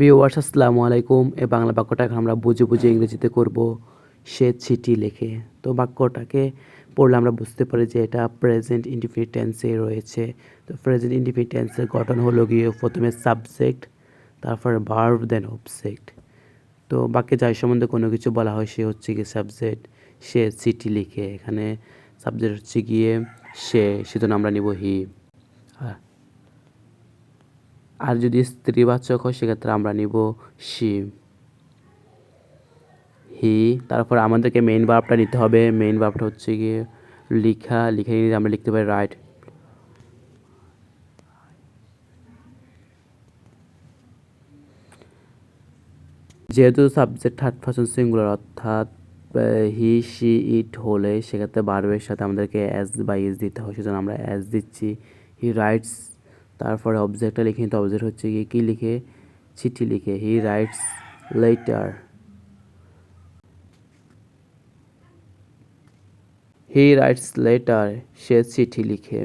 Viewers, আসসালামু আলাইকুম। এই বাংলা বাক্যটাকে আমরা বুঝে বুঝে ইংরেজিতে করব, সে চিঠি লেখে। তো বাক্যটাকে পড়লে আমরা বুঝতে পারি যে এটা প্রেজেন্ট ইন্ডিফিনিট রয়েছে। তো প্রেজেন্ট ইন্ডিফিনিট গঠন হলো গিয়ে প্রথমে সাবজেক্ট তারপর ভার্ব দেন অবজেক্ট তো বাক্যে যাই সম্বন্ধে কোনো কিছু বলা হয়, সে হচ্ছে গিয়ে সাবজেক্ট সে চিঠি লিখে। এখানে সাবজেক্ট হচ্ছে গিয়ে সে, সেজন্য আমরা নিব হি আর আর যদি স্ত্রীবাচক হয়, সেক্ষেত্রে আমরা নিব সি। হি, তারপর আমাদেরকে মেইন ভার্বটা নিতে হবে। মেইন ভার্বটা হচ্ছে গিয়ে লিখা। লিখে নিয়ে আমরা লিখতে পারি রাইট যেহেতু সাবজেক্ট থার্ড পার্সন সিঙ্গুলার অর্থাৎ হি সি ইট হলে সেক্ষেত্রে বার্বের সাথে আমাদেরকে অ্যাজ বা ইজ দিতে হয়। সেজন্য আমরা অ্যাজ দিচ্ছি। হি রাইটস তারপরে অবজেক্টটা লিখে নিতে অবজেক্ট হচ্ছে গিয়ে কী লিখে? চিঠি লিখে। He writes letter he writes letter সে চিঠি লিখে।